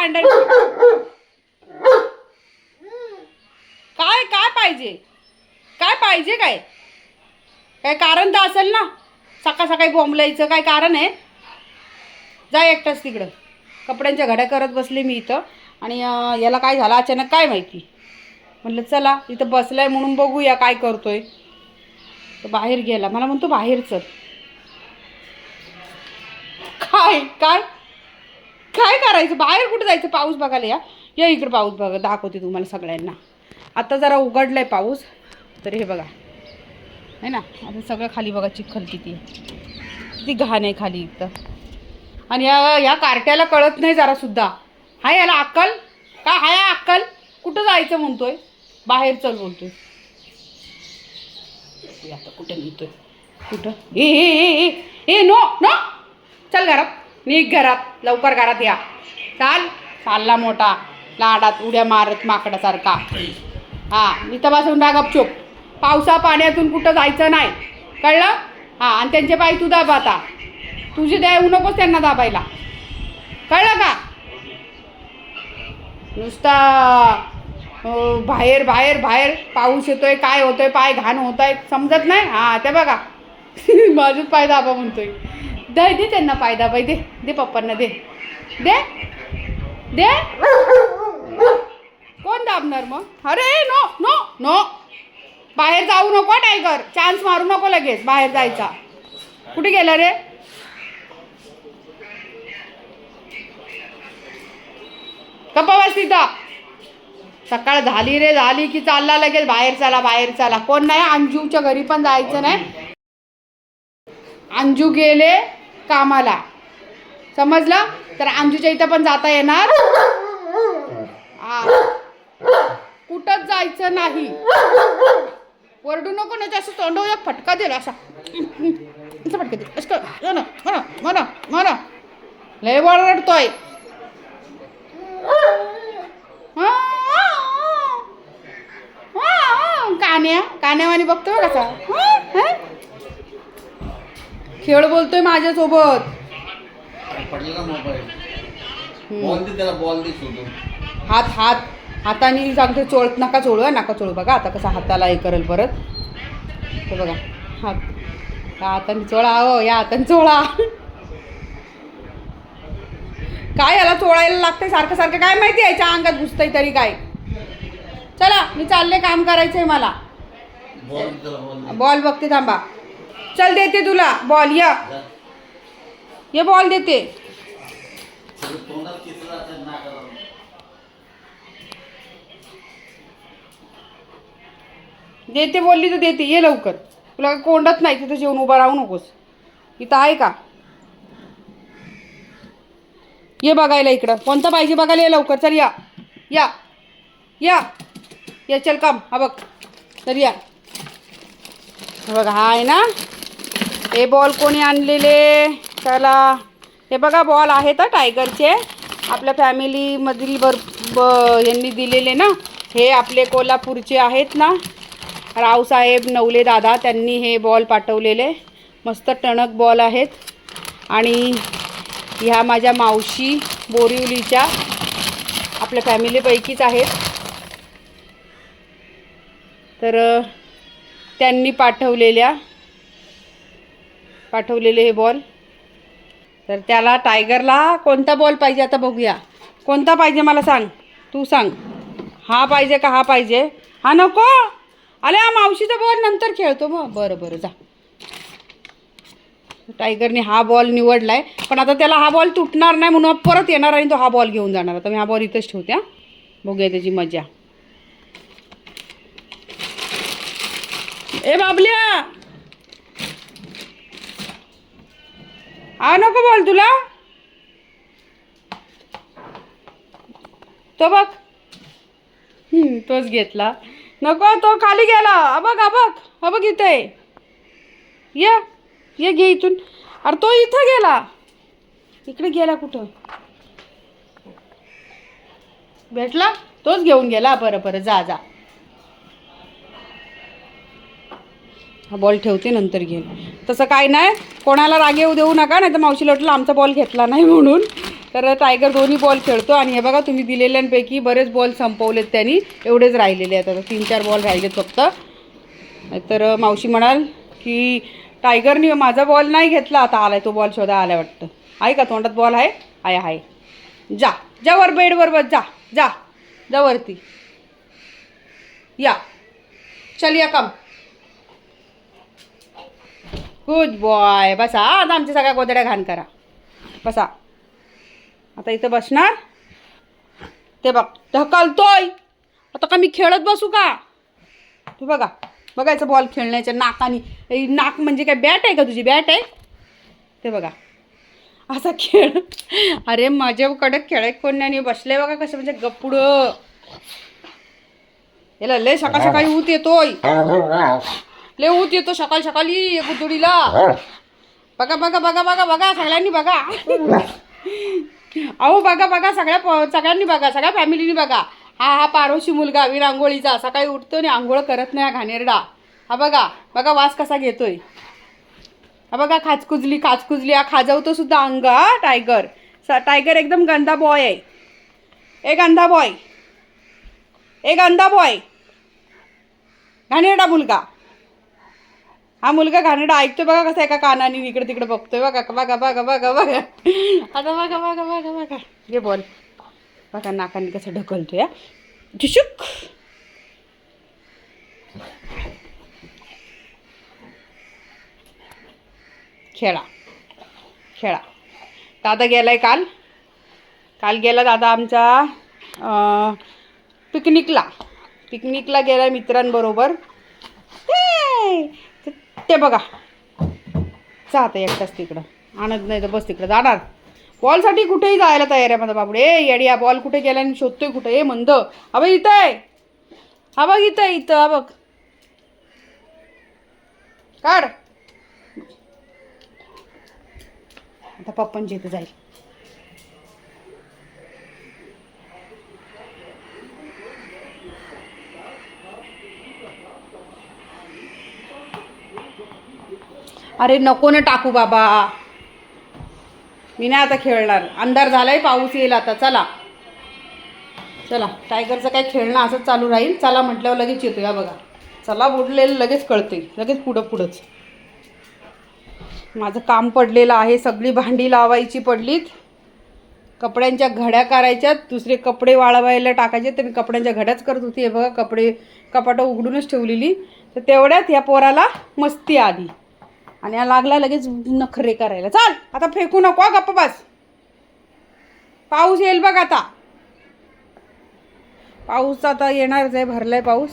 भांडण काय काय पाहिजे? काय पाहिजे काय? काय कारण तर असेल ना? सकाळ सकाळी बोंबलायचं काय कारण आहे? जा एकटाच तिकडं. कपड्यांच्या घड्या करत बसले मी इथं. आणि याला काय झालं? अचानक काय माहिती? म्हणलं चला इथं बसलाय म्हणून बघूया काय करतोय. बाहेर गेला. मला म्हणतो बाहेर चल. काय? काय? काय करायचं? बाहेर कुठं जायचं? पाऊस बघायला या. या इकडं पाऊस बघा दाखवते तुम्हाला सगळ्यांना. आता जरा उघडलाय पाऊस तर हे बघा. है ना? आता सगळं खाली बघा चिखल किती किती घाण आहे खाली इथं. आणि या या कार्ट्याला कळत नाही जरासुद्धा हाय याला अक्कल? का हाय अक्कल? कुठं जायचं म्हणतोय? बाहेर चल बोलतोय आहे आता कुठे नेतोय? कुठं? ए ए ए ए नो नो. चल घरात. निघ घरात लवकर घरात या. चाल चालला मोठा. लाडात उड्या मारत माकडासारखा. हां मी बसून राहा गपचूप. पावसा पाण्यातून कुठं जायचं नाही. कळलं? हां आणि त्यांचे पाय तू दाबा आता. तुझे द्याऊ नकोस त्यांना दाबायला. कळलं का? नुसता बाहेर बाहेर बाहेर पाऊस येतोय काय होतोय पाय घाण होत आहे समजत नाही? हां ते बघा. माझूच पाय दाबा म्हणतोय. दे दे त्यांना पाय बाई दे दे पप्पांना दे. दे दे. कोण दाबणार मग? अरे नो नो नो. बाहेर जाऊ नको टायगर. चान्स मारू नको लगेच बाहेर जायचा. कुठे गेला रे? गप्पा बस तिथं. सकाळ झाली रे झाली की चालला लगेच. बाहेर चला बाहेर चला. कोण नाही अंजूच्या घरी पण जायचं नाही. अंजू गेले. कामाला. समजलं? तर अंजूच्या इथं पण जाता येणार? कुठंच जायचं नाही. वरडू नको ना असं तोंडव एक फटका दिला असा. असं फटका दिला असं हो ना हो म्हणा म्हणा हो म्हणा लय वरडतोय कान्या कान्यावानी बघतोय कसा खेळ बोलतोय माझ्यासोबत. पडलेला मोबाईल? हम्म. बॉल दे त्याला बॉल दे शोधून हात हात. हाताने सांगतो चोळत नका चोळू हं, नका चोळू. बघा आता कसा हाताला हे करेल परत. बघा हात. या हाताने चोळा हो या हाताने चोळा. काय याला चोळायला लागतंय? सारखं सारखं काय माहिती याच्या अंगात घुसतंय तरी काय? चला मी चालले काम करायचंय मला. बॉल बघते थांबा. चल देते तुला बॉल या. ये बॉल देते. देते बोलली तर देते ये लवकर. तुला कोंडत नाही तिथं जेवण उभा राहू नकोस. इथं आहे का? ये बघायला इकडं. कोणतं पाहिजे बघायला? ये लवकर. चल या. या. या. या चल काम हा बघ. तर या. बघा हा आहे ना? हे बॉल कोणी आणलेले? त्याला हे बघा बॉल आहेत हा टायगरचे. आपल्या फॅमिलीमधील बर ब यांनी दिलेले ना हे आपले कोल्हापूरचे आहेत ना. रावसाहेब नवले दादा त्यांनी हे बॉल पाठवलेले. मस्त टणक बॉल आहेत. आणि ह्या माझ्या मावशी बोरिवलीच्या आपल्या फॅमिलीपैकीच आहेत. तर त्यांनी पाठवलेल्या. पाठवलेले हे बॉल तर त्याला टायगरला कोणता बॉल पाहिजे आता बघूया. कोणता पाहिजे मला सांग. तू सांग. हा पाहिजे का हा पाहिजे? हा नको. अरे हा मावशीचा बॉल नंतर खेळतो मग. बरं बरं जा. टायगरने हा बॉल निवडलाय. पण आता त्याला हा बॉल तुटणार नाही म्हणून परत येणार आणि तो हा बॉल घेऊन जाणार. आता मी हा बॉल इथंच ठेवते हां. बघूया त्याची मजा. ए बाबल्या! आ नको बोल तुला. तो बघ. तोच घेतला. नको तो खाली गेला. हा बघ हा बघ. बघ इथे. आहे. ये ये घे इथून. अरे तो इथं गेला. इकडे गेला कुठं? भेटला? तोच घेऊन गेला. बरं बरं जा जा. हा बॉल ठेवते नंतर घेऊन तसं काय नाही. कोणाला राग येऊ देऊ नका नाही तर मावशी लोटला आमचा बॉल घेतला नाही म्हणून. तर टायगर दोन्ही बॉल खेळतो आणि हे बघा तुम्ही दिलेल्यांपैकी बरेच बॉल संपवलेत त्यांनी. एवढेच राहिलेले आहेत आता तीन चार बॉल राहिलेत फक्त. तर मावशी म्हणाल की टायगरनी माझा बॉल नाही घेतला आता आलाय तो बॉल शोधा आला वाटतं. आहे का तोंडात बॉल आहे? आहे आहे. जा जा वर बेडवर बस जा जा. जा वरती. या. चल या कम गुड बॉय बसा. आता आमच्या सगळ्या गोदड्या घाण करा. बसा. आता इथं बसणार. ते बघ ढकलतोय. आता का मी खेळत बसू का? तू बघा. बघायचं बॉल खेळण्याच्या नाकाने. नाक म्हणजे काय बॅट आहे का तुझी? बॅट आहे? ते बघा. असा खेळ. अरे माझ्याकडे खेळ कोण्याने बसले बघा कसं म्हणजे गप्पुडं याला लय सकाळ सकाळी ऊत येतोय. लय ऊत येतो सकाळी सकाळी गुदुडीला. बघा बघा बघा बघा बघा सगळ्यांनी बघा. अहो बघा बघा सगळ्या प- सगळ्यांनी बघा सगळ्या फॅमिलीनी बघा. हा हा पारोशी मुलगा वीर आंघोळीचा सकाळी उठतो आणि आंघोळ करत नाही हा घाणेरडा. हा बघा बघा वास कसा घेतोय. हा बघा खाचकुजली खाचकुजली हा खाजवतो सुद्धा अंग हा टायगर. स- टायगर एकदम गंदा बॉय आहे. ए गंदा बॉय ए गंदा बॉय घाणेरडा मुलगा. हा मुलगा घाणेरडा ऐकतोय बघा कसं एका कानाने इकडे तिकडे बघतोय. बघा बघा बघा बघा बघा. आता बघा बघा बघा बघा. ये बोल. बघा नाकाने कसं ढकलतोय हा. खेळा. खेळा. दादा गेलाय काल. काल गेला दादा आमच्या पिकनिकला. पिकनिकला गेलाय मित्रांबरोबर. ते ते बघा. जात एकटाच तिकडं. आणत नाही तर बस तिकडं. जाणार. बॉलसाठी कुठेही जायला तयार आहे माझा बापडे ए येडी बॉल कुठे गेला आणि शोधतोय कुठे? ए मंद. हा इथं आहे. हा बघ इथं आहे, इथं. हा बघ. काढ. आता पप्पांची इथं जाईल. अरे नको ना टाकू बाबा. मी नाही आता खेळणार. अंधार झालाय पाऊस येईल आता. चला. चला. टायगरचं काय खेळणं असंच चालू राहील. चला म्हटल्यावर लगेच येतो या बघा. चला बुडलेलं लगेच कळते लगेच पुढं पुढंच. माझं काम पडलेलं आहे. सगळी भांडी लावायची पडलीत. कपड्यांच्या घड्या करायच्यात. दुसरे कपडे वाळवायला टाकायचे. तर मी कपड्यांच्या घड्याच करत होती. हे बघा कपडे कपाटं उघडूनच ठेवलेली. तर तेवढ्यात या पोराला मस्ती आली. आणि हा लागला लगेच नखरे करायला. चाल आता फेकू नको गप्प बस. पाऊस येईल बघ आता. पाऊस आता येणारच आहे भरलाय पाऊस.